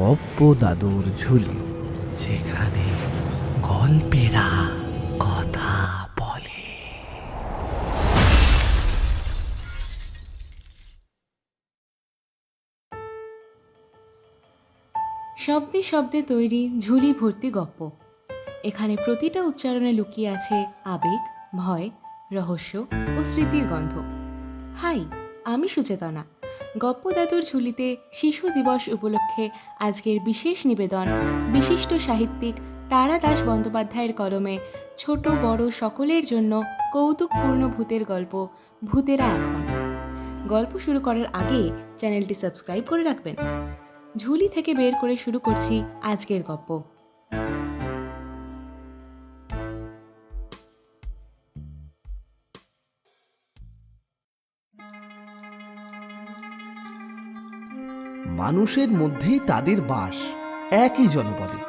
গপ্প দাদুর ঝুলি, যেখানে গল্পেরা কথা বলে। শব্দে শব্দে তৈরি ঝুলি ভর্তি গপ্প। এখানে প্রতিটা উচ্চারণে লুকিয়ে আছে আবেগ, ভয়, রহস্য ও স্মৃতির গন্ধ। হাই, আমি সুচেতনা। গপ্প দাদুর ঝুলিতে শিশু দিবস উপলক্ষে আজকের বিশেষ নিবেদন। বিশিষ্ট সাহিত্যিক তারা দাস বন্দ্যোপাধ্যায়ের কলমে ছোট বড় সকলের জন্য কৌতুকপূর্ণ ভূতের গল্প, ভূতেরা এখন। গল্প শুরু করার আগে চ্যানেলটি সাবস্ক্রাইব করে রাখবেন। ঝুলি থেকে বের করে শুরু করছি আজকের গপ্প। মানুষের মধ্যেই তাদের বাস, একই জনপদে।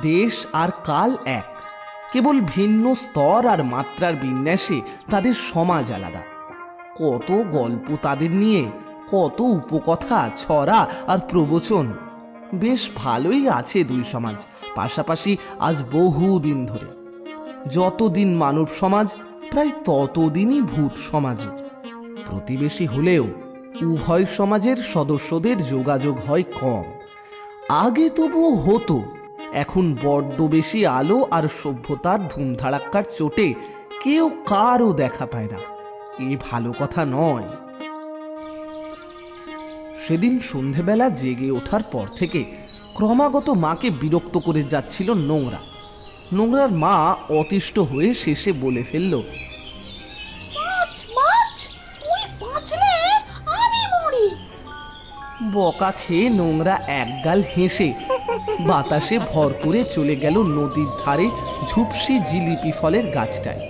দেশ আর কাল এক। কেবল ভিন্ন স্তর আর মাত্রার বিন্যাসে তাদের সমাজ আলাদা। কত গল্প তাদের নিয়ে, কত উপকথা, ছড়া আর প্রবচন। বেশ ভালোই আছে দুই সমাজ, পাশাপাশি আজ বহু দিন ধরে। যতদিন মানব সমাজ, প্রায় ততদিনই ভূত সমাজ প্রতিবেশী হলেও উভয় সমাজের সদস্যদের যোগাযোগ হয় কম। আগে তবুও হতো। এখন বড্ড বেশি আলো আর সভ্যতার ধুমধাড়াক্কার চোটে কেউ কারও দেখা পায় না। এ ভালো কথা নয়। সেদিন সন্ধেবেলা জেগে ওঠার পর থেকে ক্রমাগত মাকে বিরক্ত করে যাচ্ছিল নোংরা। নোংরার মা অতিষ্ঠ হয়ে শেষে বলে ফেলল বকা খেয়ে নোংরা একগাল হেসে। বাতাসে ভর করে চলে গেল নদীর ধারে ঝুপসি জিলিপি ফলের গাছটায়।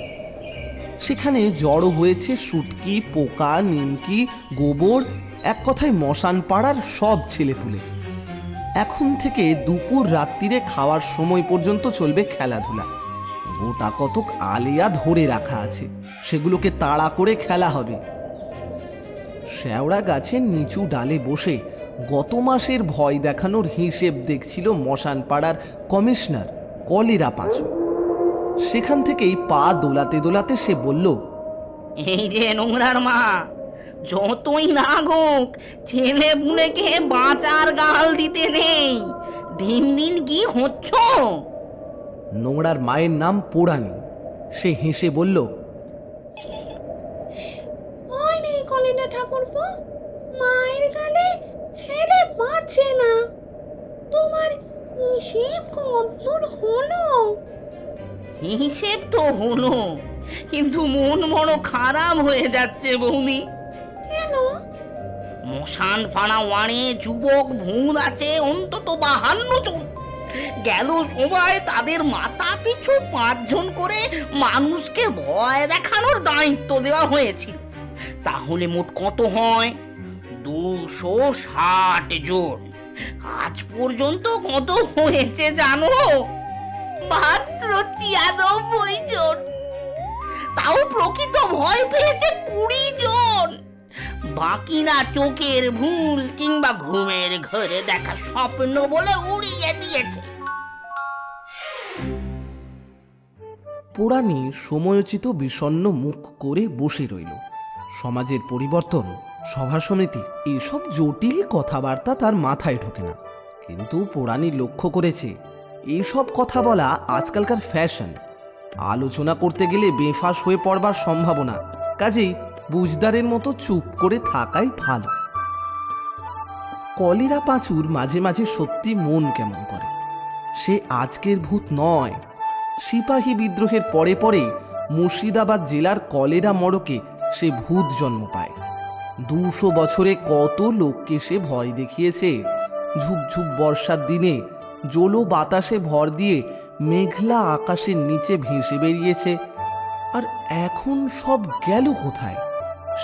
সেখানে জড়ো হয়েছে সুটকি পোকা, নিমকি, গোবর, এক কথায় মশান পাড়ার সব ছেলেপুলে। এখন থেকে দুপুর রাত্রিরে খাওয়ার সময় পর্যন্ত চলবে খেলাধুলা। গোটা কতক আলিয়া ধরে রাখা আছে, সেগুলোকে তাড়া করে খেলা হবে। শেওড়া গাছের নিচু ডালে বসে গত মাসের ভয় দেখানোর হিসেব দেখছিল মশান পাড়ার কমিশনার কলেরা পাঁচু সেখান থেকেই পা দোলাতে দোলাতে সে বলল এই যে নোংরার মা যতই না হোক ছেলে বুনেকে বাঁচার গাল দিতে নেই। দিন দিন কি হচ্ছ? নোংরার মায়ের নাম পোড়ানি। সে হেসে বলল হয় নেই কলিনা ঠাকুরপো মায়ের গালে ছেলে বাঁচে না। তোমার হিসেব কদ্দূর হলো। হিসেব তো হলো কিন্তু মন বড় খারাপ হয়ে যাচ্ছে বৌদি। কেন? মশান পাড়া ওয়ানে যুবক ভূত আছে অন্তত বাহান্ন জন। গেল সময় তাদের মাথা পিছু পাঁচজন করে মানুষকে ভয় দেখানোর দায়িত্ব দেওয়া হয়েছিল। তাহলে মোট কত হয়? দুশো ষাট জন। আজ পর্যন্ত কত হয়েছে জানো? মাত্র ছিয়ানব্বই জন। তাও প্রকৃত ভয় পেয়েছে কুড়ি জন। বাকিরা চোখের ভুল কিংবা ঘুমের ঘরে দেখা স্বপ্ন বলে উড়িয়ে দিয়েছে। পোড়ানি সময়োচিত বিষণ্ণ মুখ করে বসে রইল। সমাজের পরিবর্তন সভা সমিতি, এসব জটিল কথাবার্তা তার মাথায় ঢোকে না। কিন্তু পোড়ানি লক্ষ্য করেছে এইসব কথা বলা আজকালকার ফ্যাশন। আলোচনা করতে গেলে বেফাস হয়ে পড়বার সম্ভাবনা, কাজেই বুঝদারের মতো চুপ করে থাকাই ভালো। কলেরা পাঁচুর মাঝে মাঝে সত্যি মন কেমন করে। সে আজকের ভূত নয়। সিপাহী বিদ্রোহের পরে পরে মুর্শিদাবাদ জেলার কলেরা মড়কে সে ভূত জন্ম পায়। দুশো বছরে কত লোককে সে ভয় দেখিয়েছে। ঝুপঝুপ বর্ষার দিনে জলো বাতাসে ভর দিয়ে মেঘলা আকাশের নিচে ভেসে বেরিয়েছে। আর এখন সব গেল কোথায়?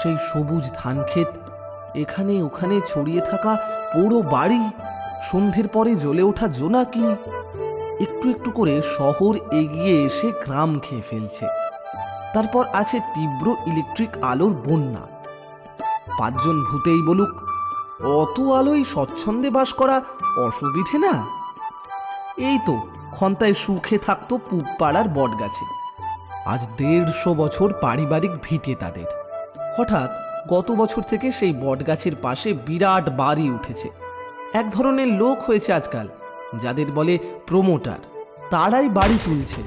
সেই সবুজ ধানক্ষেত, এখানে ওখানে ছড়িয়ে থাকা পুরো বাড়ি, সন্ধ্যের পরে জ্বলে ওঠা জোনাকি। একটু একটু করে শহর এগিয়ে এসে গ্রাম খেয়ে ফেলছে। তারপর আছে তীব্র ইলেকট্রিক আলোর বন্যা। পাঁচজন ভূতেই বলুক, অত আলোয় স্বচ্ছন্দে বাস করা অসুবিধে না? এই তো ক্ষন্তায় সুখে থাকতো পুবপাড়ার বটগাছে। আজ দেড়শো বছর পারিবারিক ভিটে তাদের। হঠাৎ গত বছর থেকে সেই বটগাছের পাশে বিরাট বাড়ি উঠেছে। এক ধরনের লোক হয়েছে আজকাল, যাদের বলে প্রমোটার। তারাই বাড়ি তুলছে।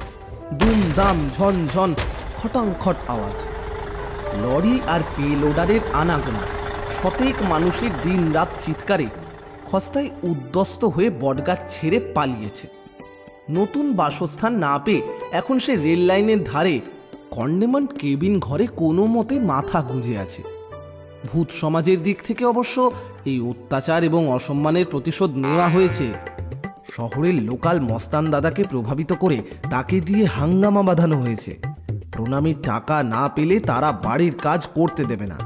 দুম দাম ঝন ঝন খটাং খট আওয়াজ। লরি আর পে লোডারের আনাগোনা। শতেক মানুষের দিন রাত চিৎকারে খস্তায় উদ্যস্ত হয়ে বটগাছ ছেড়ে পালিয়েছে। নতুন বাসস্থান না পেয়ে এখন সে রেল লাইনের ধারে কন্ডেমেন্ট কেবিন ঘরে কোনো মতে মাথা গুঁজে আছে। ভূত সমাজের দিক থেকে অবশ্য এই অত্যাচার এবং অসম্মানের প্রতিশোধ নেওয়া হয়েছে। শহরের লোকাল মস্তান দাদাকে প্রভাবিত করে তাকে দিয়ে হাঙ্গামা বাঁধানো হয়েছে। প্রণামীর টাকা না পেলে তারা বাড়ির কাজ করতে দেবে না।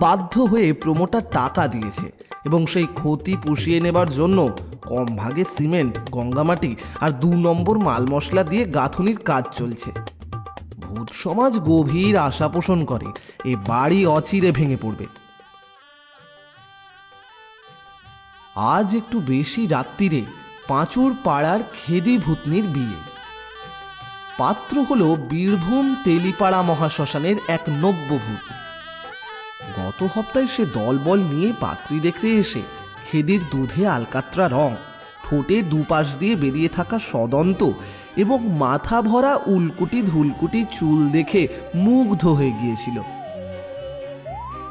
বাধ্য হয়ে প্রমোটার টাকা দিয়েছে এবং সেই ক্ষতি পুষিয়ে নেবার জন্য কম ভাগে সিমেন্ট, গঙ্গামাটি আর দু নম্বর মাল মশলা দিয়ে গাঁথনির কাজ চলছে। ভূত সমাজ গভীর আশা পোষণ করে, এ বাড়ি অচিরে ভেঙে পড়বে। আজ একটু বেশি রাত্রিরে পাঁচুর পাড়ার খেদি ভূতনির বিয়ে। পাত্র হল বীরভূম তেলিপাড়া মহাশ্মশানের এক নব্যভূত। গত সপ্তাহে সে দলবল নিয়ে পাত্রী দেখতে এসে খেদির দুধে আলকাত্রা রং ঠোঁটের দুপাশ দিয়ে বেরিয়ে থাকা সদন্ত এবং মাথা ভরা উলকুটি ধুলকুটি চুল দেখে মুগ্ধ হয়ে গিয়েছিল।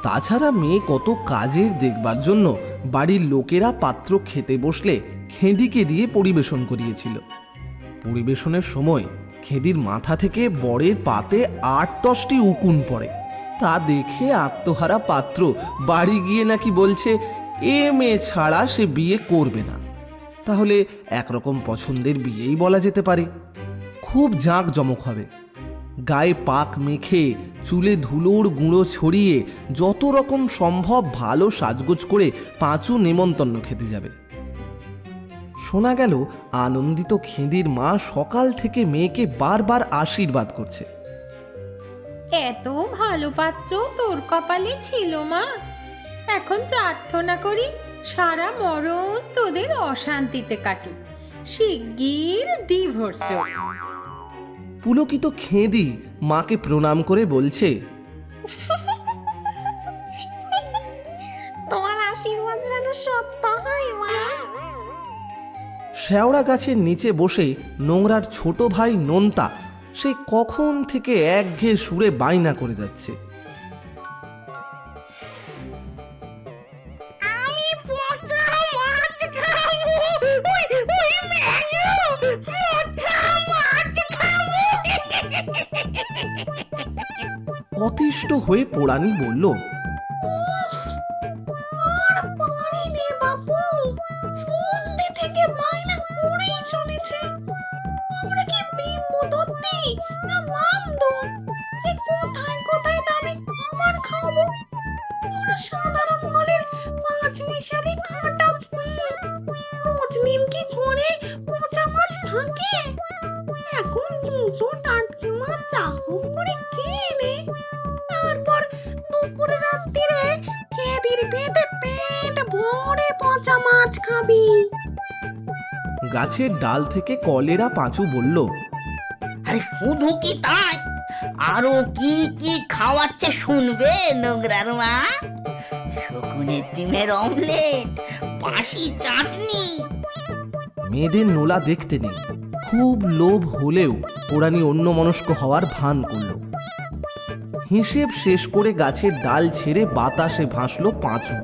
তাছাড়া মেয়ে কত কাজের দেখবার জন্য বাড়ির লোকেরা পাত্র খেতে বসলে খেদিকে দিয়ে পরিবেশন করিয়েছিল। পরিবেশনের সময় খেদির মাথা থেকে বরের পাতে আট দশটি উকুন পড়ে। তা দেখে আত্মহারা পাত্র বাড়ি গিয়ে নাকি বলছে, এ মেয়ে ছাড়া সে বিয়ে করবে না। তাহলে একরকম পছন্দের বিয়েই বলা যেতে পারে। খুব জাঁক জমক হবে। গায়ে পাক মেখে, চুলে ধুলোর গুঁড়ো ছড়িয়ে যত রকম সম্ভব ভালো সাজগোজ করে পাঁচু নেমন্তন্ন খেতে যাবে। শোনা গেল আনন্দিত খেদির মা সকাল থেকে মেয়েকে বারবার আশীর্বাদ করছে। এত ভালো পাত্র তোর কপালে ছিল মা। এখন প্রার্থনা করি সারা মরণ তোদের অশান্তিতে কাটুক। শিগগির ডিভোর্স পুলকিত খেঁদি মাকে প্রণাম করে বলছে শেওড়া গাছের নিচে বসে নোংরার ছোট ভাই নোনতা সে কখন থেকে একঘেয়ে সুরে বাইনা করে যাচ্ছে। অতিষ্ঠ হয়ে পোড়ানি বলল মাছ যা করে খেয়ে নে। তারপর দুপুর রাত্রিরে খেদির পেটে পেট ভরে পচা মাছ খাবি। গাছের ডাল থেকে কলেরা পাঁচু বলল আরে শুধু কি তাই? আরও কি কি খাওয়াচ্ছে শুনবে নোংরার মা? শকুনের ডিমের অমলেট বাসি চাটনি। মেয়েদের নোলা দেখতে নেই। খুব লোভ হলেও পোড়ানি অন্য মনস্ক হওয়ার ভান করল। হিসেব শেষ করে গাছের ডাল ছেড়ে বাতাসে ভাসলো পাঁচু।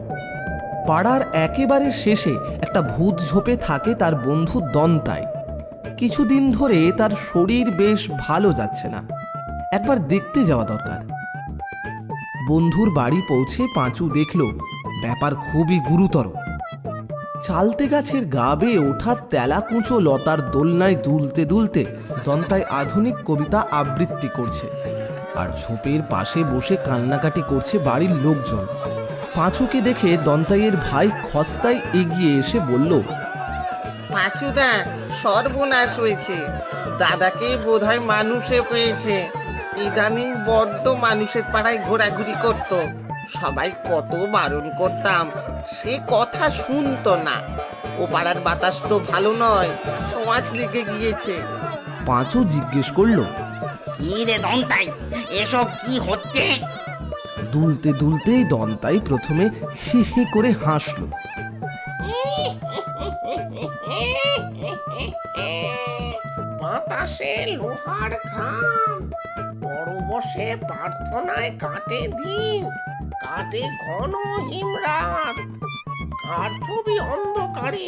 পাড়ার একেবারে শেষে একটা ভূত ঝোপে থাকে তার বন্ধু দন্তায় কিছুদিন ধরে তার শরীর বেশ ভালো যাচ্ছে না। একবার দেখতে যাওয়া দরকার। বন্ধুর বাড়ি পৌঁছে পাঁচু দেখল, ব্যাপার খুবই গুরুতর। চালতে গাছের গা বেয়ে ওঠা তেলা কুঁচো লতার দোলনায় দুলতে দুলতে দন্তায় আধুনিক কবিতা আবৃত্তি করছে। আর ঝোপের পাশে বসে কান্নাকাটি করছে বাড়ির লোকজন। পাঁচুকে দেখে দন্তাইয়ের ভাই খস্তায় এগিয়ে এসে বলল, পাঁচুদা, সর্বনাশ হয়েছে। দাদাকে বোধহয় মানুষে পেয়েছে। ইদানিং বড্ড মানুষের পাড়ায় ঘোরাঘুরি করতো। সবাই কত বারণ করতাম সে কথা শুনতো না। ও পাড়ার বাতাস তো ভালো নয় সমাজ লেগে গিয়েছে। পাঁচু জিজ্ঞেস করল কি রে দন্তাই এসব কি হচ্ছে? দুলতে দুলতেই দন্তাই প্রথমে হি হি করে হাসলো। বাতাসে লোহার ঘ্রাণ বড় বসে প্রার্থনায় কাটে দিন। কাটে ঘন হিমরাত কার ছবি অন্ধকারে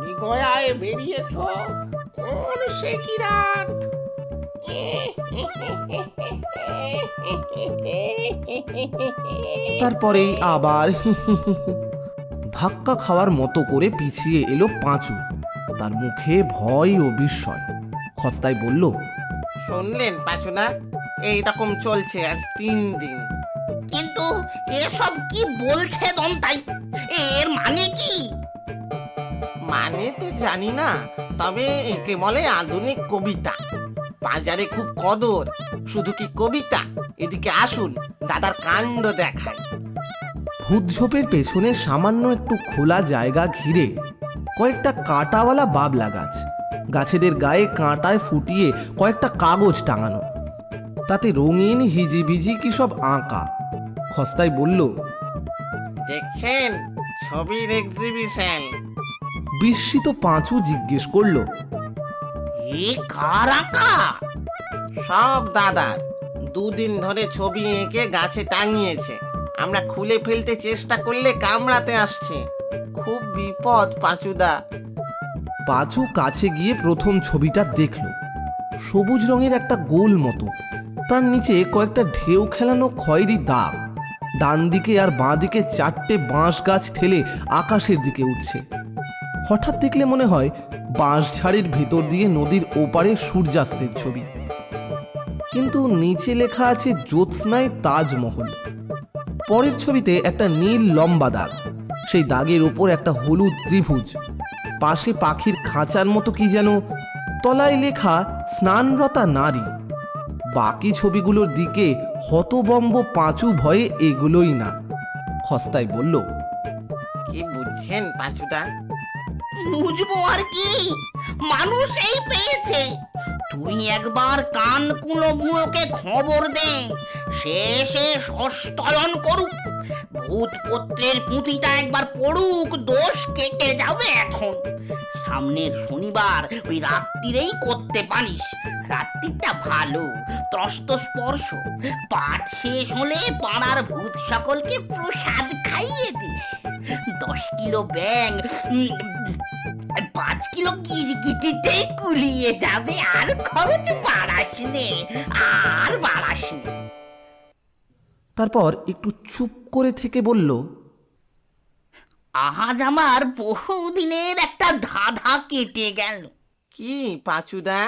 মৃগয়ায় বেরিয়েছ কোন সে কি রাত তারপরেই আবার। ধাক্কা খাওয়ার মতো করে পিছিয়ে এলো পাঁচু। তার মুখে ভয় ও বিস্ময়। খস্তায় বলল শুনলেন পাচুদা এইরকম চলছে আজ তিন দিন। কিন্তু এসব কি বলছে দন্তাই? এর মানে কি? মানে তো জানি না তবে একে বলে আধুনিক কবিতা। বাজারে খুব কদর শুধু কি কবিতা? এদিকে আসুন দাদার কাণ্ড দেখায় ভূতঝোপের পেছনে সামান্য একটু খোলা জায়গা ঘিরে কয়েকটা কাঁটাওয়ালা বাবলা গাছ গাছেদের গায়ে কাঁটায় ফুটিয়ে কয়েকটা কাগজ টাঙানো। তাতে রঙিন হিজিবিজি কি সব আঁকা? খস্তায় বলল দেখছেন? ছবির এক্সিবিশন বিস্মিত পাঁচু জিজ্ঞেস করল এ কার আঁকা? সব দাদার। দুদিন ধরে ছবি এঁকে গাছে টাঙিয়েছে। আমরা খুলে ফেলতে চেষ্টা করলে কামড়াতে আসছে। খুব বিপদ পাঁচুদা। পাঁচু কাছে গিয়ে প্রথম ছবিটা দেখল। সবুজ রঙের একটা গোল মতো। তার নিচে কয়েকটা ঢেউ খেলানো খয়েরি দাগ। ডান দিকে আর বাঁ দিকে চারটে বাঁশ গাছ ঠেলে আকাশের দিকে উঠছে। হঠাৎ দেখলে মনে হয় বাঁশ ঝাড়ের ভেতর দিয়ে নদীর ওপারে সূর্যাস্তের ছবি। কিন্তু নিচে লেখা আছে জ্যোৎস্নায় তাজমহল। পরের ছবিতে একটা নীল লম্বা দাগ। সেই দাগের ওপর একটা হলুদ ত্রিভুজ। পাশে পাখির খাঁচার মতো কি যেন, তলায় লেখা স্নানরতা নারী। বাকি ছবিগুলোর দিকে হতবম্ব পাঁচু ভয়ে এগুলোই না। খস্তায় বলল কি বুঝছেন পাঁচুদা? বুঝব আর কি? মানুষ এই পেয়েছে। তুই একবার কান কুলো বুড়োকে খবর দে। সে সে সস্তয়ন করুক। ভূতপত্রের পুঁথিটা একবার পড়ুক দোষ কেটে যাবে এখন। সামনের শনিবার ওই রাত্রিরেই করতে পারিস। রাত্রিটা ভালো ত্রস্ত স্পর্শ পাঠ শেষ হলে পাড়ার ভূত সকলকে প্রসাদ খাইয়ে দিস। দশ কিলো ব্যাং আর পাঁচ কিলো কিরকিটিতে কুলিয়ে যাবে আর খরচ বাড়াস নে আর বাড়াস নে। তারপর একটু চুপ করে থেকে বলল আজ আমার বহুদিনের একটা ধাঁধা কেটে গেল। কি পাঁচুদা?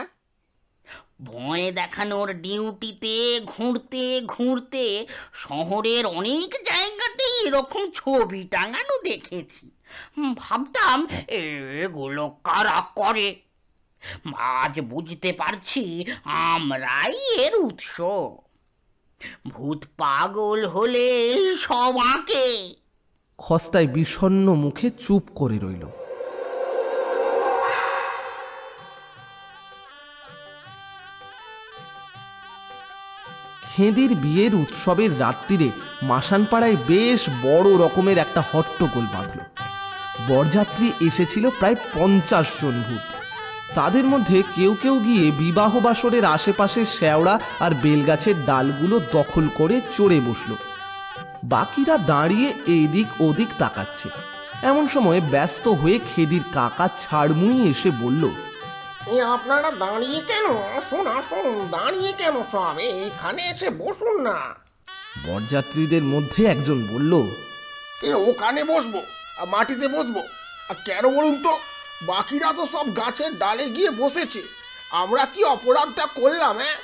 ভয় দেখানোর ডিউটিতে, ঘুরতে ঘুরতে শহরের অনেক জায়গাতেই এরকম ছবি টাঙানো দেখেছি। ভাবতাম এগুলো কারা করে? আজ বুঝতে পারছি আমরাই এর উৎস। ভূত পাগল হলে সব আঁকে। খস্তায় বিষণ্ণ মুখে চুপ করে রইল। খেদির বিয়ের উৎসবের রাত্রিরে মাসানপাড়ায় বেশ বড় রকমের একটা হট্টগোল বাঁধল। বরযাত্রী এসেছিল প্রায় পঞ্চাশ জন ভূত। তাদের মধ্যে কেউ কেউ গিয়ে বিবাহ বাসরের আশেপাশে শ্যাওড়া আর বেলগাছের ডালগুলো দখল করে চড়ে বসল। বাকিরা দাঁড়িয়ে এদিক ওদিক তাকাচ্ছে। এমন সময় ব্যস্ত হয়ে খেদির কাকা ছাড়মুই এসে বলল এ আপনারা দাঁড়িয়ে কেন? আসুন আসুন দাঁড়িয়ে কেন সব? এখানে এসে বসুন না। বরযাত্রীদের মধ্যে একজন বলল এ ওখানে বসবো আর মাটিতে বসবো। আর কেন বলুন তো? বাকিরা তো সব গাছের ডালে গিয়ে বসেছে। আমরা কি অপরাধটা করলাম হ্যাঁ?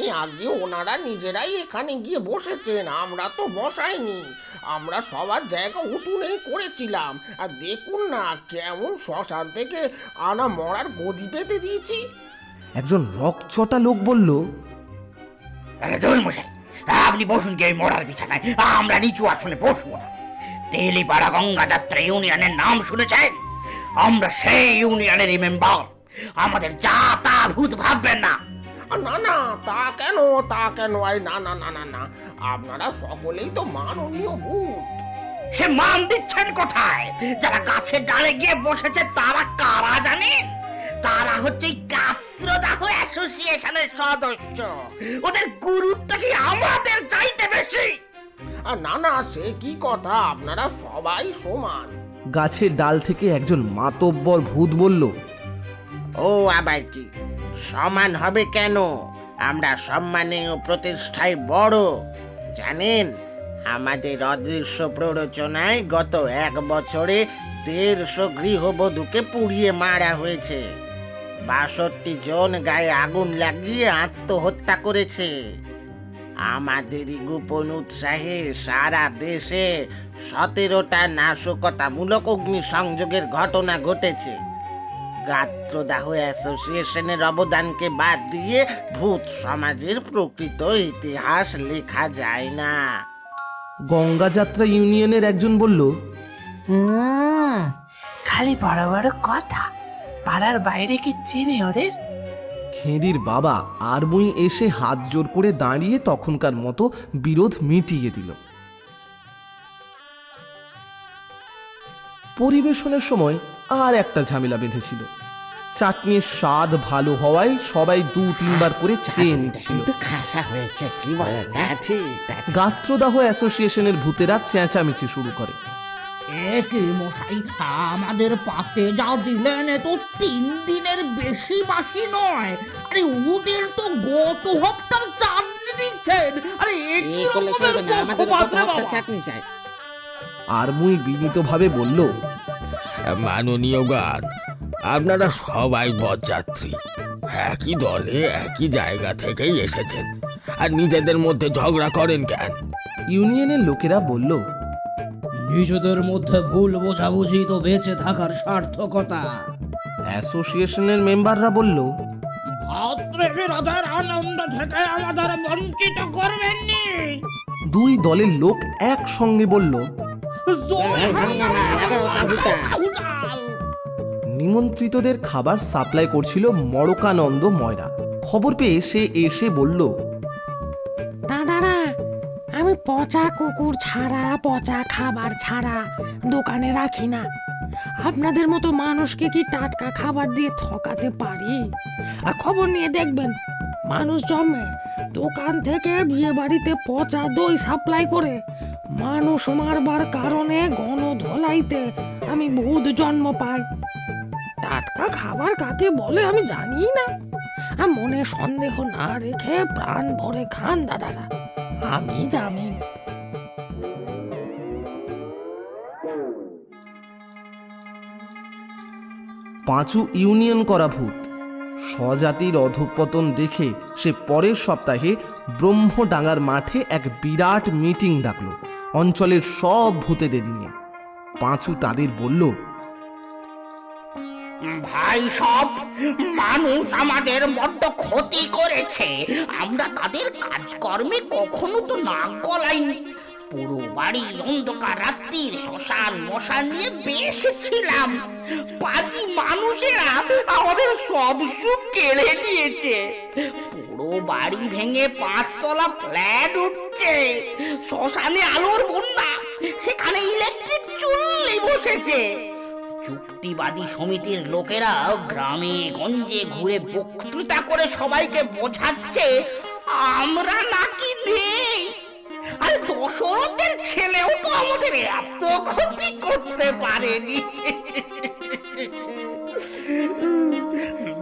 এই আগে ওনারা নিজেরাই এখানে গিয়ে বসেছেন আমরা তো বসাইনি। আমরা সবার জায়গা উঠুনেই করেছিলাম। আর দেখুন না কেমন শ্মশান থেকে আনা মরার গদি পেতে দিয়েছি। একজন রকচটা লোক বলল আরে ধরুন মশাই আপনি বসুন কি ওই মরার বিছানায় আমরা নিচু আসনে বসবো না। তেলিপাড়া গঙ্গা যাত্রা ইউনিয়নের নাম শুনেছেন? আমরা সেই ইউনিয়নের মেম্বার। আমাদের যা তা ভূত ভাববেন না। না না তা কেন তা কেন? আই না না না না না। আপনারা সকলেই তো মাননীয় ভূত। সে মান দিচ্ছেন কোথায়? যারা গাছের ডালে গিয়ে বসেছে তারা কারা জানেন? তারা হচ্ছে গাত্রদাহ অ্যাসোসিয়েশনের সদস্য। ওদের গুরুত্ব কি আমাদের চাইতে বেশি? আর না না সে কি কথা? আপনারা সবাই সমান। গাছের ডাল থেকে একজন মাতব্বর ভূত বলল ও আবার কি? সমান হবে কেন? আমরা সম্মানে ও প্রতিষ্ঠায় বড়। জানেন, আমাদের অদৃশ্য প্ররোচনায় গত এক বছরে দেড়শো গৃহবধূকে পুড়িয়ে মারা হয়েছে। বাষট্টি জন গায়ে আগুন লাগিয়ে আত্মহত্যা করেছে। আমাদেরই গোপন উৎসাহে সারা দেশে সতেরোটা নাশকতামূলক অগ্নিসংযোগের ঘটনা ঘটেছে। গাত্রদাহ অ্যাসোসিয়েশনের অবদানকে বাদ দিয়ে ভূত সমাজের প্রকৃত ইতিহাস লেখা যায় না। গঙ্গা যাত্রা ইউনিয়নের একজন বলল খালি বড় বড় কথা পাড়ার বাইরে কি চেনে ওদের? খেদির বাবা আরমুই এসে হাত জোর করে দাঁড়িয়ে তখনকার মতো বিরোধ মিটিয়ে দিল। পরিবেশনের সময় আর একটা ঝামেলা বেঁধেছিল। চাটনির স্বাদ ভালো হওয়ায় সবাই দু তিনবার করে চেয়ে নিচ্ছিল। খাসা হয়েছে কি বলে? গাত্রদাহ অ্যাসোসিয়েশনের ভূতেরা চেঁচামেচি শুরু করে। একে মশাই আমাদের পাতে যা দিলেন এ তো তিন দিনের বেশি বাসি নয়। আরে ওদের তো গত হপ্তার চাটনি দিচ্ছেন। আরে এ কি রকমের পক্ষপাত রে বাবা? আরমুই বিনীতভাবে বলল মাননীয় গান আপনারা সবাই বরযাত্রী একই দলে একই জায়গা থেকেই এসেছেন আর নিজেদের মধ্যে ঝগড়া করেন কেন ইউনিয়নের লোকেরা বলল নিজেদের মধ্যে ভুল বোঝাবুঝি তো বেঁচে থাকার সার্থকতা অ্যাসোসিয়েশনের মেম্বাররা বলল ভাতৃবিরোধের আনন্দ থেকে আমাদের বঞ্চিত করবেন নি দুই দলের লোক একসঙ্গে বলল। নিমন্ত্রিতদের খাবার সাপ্লাই করছিল মরকানন্দ ময়রা। খবর পেয়ে সে এসে বলল, দাদারা, আমি পচা কুকুর ছাড়া, পচা খাবার ছাড়া দোকানে রাখি না। আপনাদের মতো মানুষকে কি টাটকা খাবার দিয়ে ঠকাতে পারি? আর খবর নিয়ে দেখবেন, মানুষ জমে দোকান থেকে বিয়ে বাড়িতে পচা দই সাপ্লাই করে। মানুষ মারবার কারণে গণধোলাইতে আমি ভূত জন্ম পাই। টাটকা খাবার কাকে বলে আমি জানি না। মনে সন্দেহ না রেখে প্রাণ ভরে খান দাদারা। আমি জামিন পাঁচু ইউনিয়ন করা ভূত। স্বজাতির অধঃপতন দেখে সে পরের সপ্তাহে ব্রহ্মডাঙ্গার মাঠে এক বিরাট মিটিং ডাকল। অঞ্চলের সব ভূতেদের নিয়ে। পাঁচু তাদের বলল ভাই সব, মানুষ আমাদের বড্ড ক্ষতি করেছে। আমরা তাদের কাজকর্মে কখনো তো নাক গলাইনি। পুরো বাড়ি অন্ধকার, রাত্রির শ্মশান মশান নিয়ে বেশ ছিলাম মানুষেরা আমাদের সব সুখ কেড়ে নিয়েছে। পুরো বাড়ি ভেঙে পাঁচতলা ফ্ল্যাট উঠছে। শ্মশানে আলোর বন্যা, সেখানে ইলেকট্রিক চুল্লি বসেছে। যুক্তিবাদী সমিতির লোকেরা গ্রামে, গঞ্জে ঘুরে বক্তৃতা করে সবাইকে বোঝাচ্ছে, আমরা নাকি নেই। আর দশরথের ছেলেও তো আমাদের এত ক্ষতি করতে পারেনি।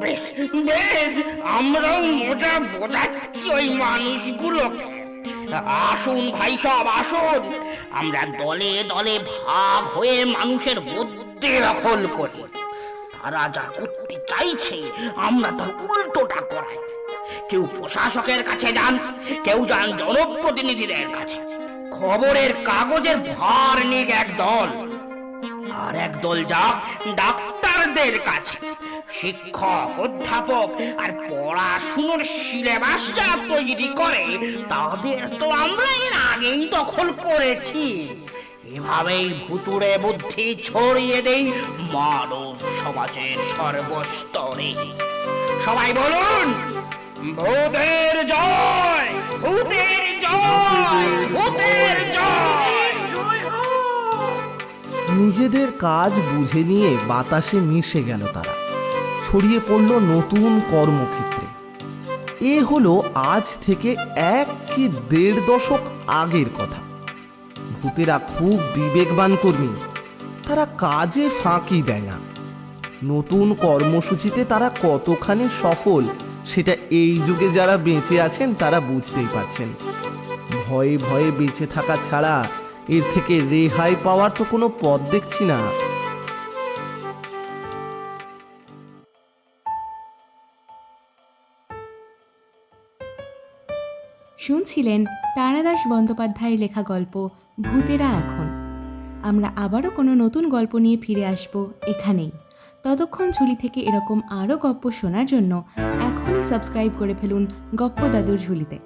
বেশ বেশ, আমরাও মজা বোঝাচ্ছি ওই মানুষগুলোকে। আসুন ভাই সব, আসুন। আমরা দলে দলে ভাগ হয়ে মানুষের বুদ্ধি দখল করি। তারা যা করতে চাইছে, আমরা তার উল্টোটা করাই। কেউ প্রশাসকের কাছে যান, কেউ যান জনপ্রতিনিধিদের কাছে। খবরের কাগজের ভার নিয়ে এক দল। আর এক দল যা ডাক্তারদের কাছে। শিক্ষক, অধ্যাপক আর পড়াশুনোর সিলেবাস যারা তৈরি করে, তাদের তো আমরা এর আগেই দখল করেছি। এভাবেই ভুতুড়ে বুদ্ধি ছড়িয়ে দেই মানব সমাজের সর্বস্তরে। সবাই বলুন, ভূতের জয় ভূতের জয় ভূতের জয়। নিজেদের কাজ বুঝে নিয়ে বাতাসে মিশে গেল তারা। ছড়িয়ে পড়ল নতুন কর্মক্ষেত্রে। এ হলো আজ থেকে এক কি দেড় দশক আগের কথা। ভূতেরা খুব বিবেকবান কর্মী। তারা কাজে ফাঁকি দেয় না। নতুন কর্মসূচিতে তারা কতখানি সফল, সেটা এই যুগে যারা বেঁচে আছেন তারা বুঝতেই পারছেন। ভয়ে ভয়ে বেঁচে থাকা ছাড়া এর থেকে রেহাই পাওয়ার তো কোনো পথ দেখছি না। শুনছিলেন তারাদাস বন্দ্যোপাধ্যায়ের লেখা গল্প। ভূতেরা এখন। আমরা আবারও কোনো নতুন গল্প নিয়ে ফিরে আসব এখানেই। ততক্ষণ ঝুলি থেকে এরকম আরও গপ্প শোনার জন্য এখনই সাবস্ক্রাইব করে ফেলুন গপ্প দাদুর ঝুলিতে।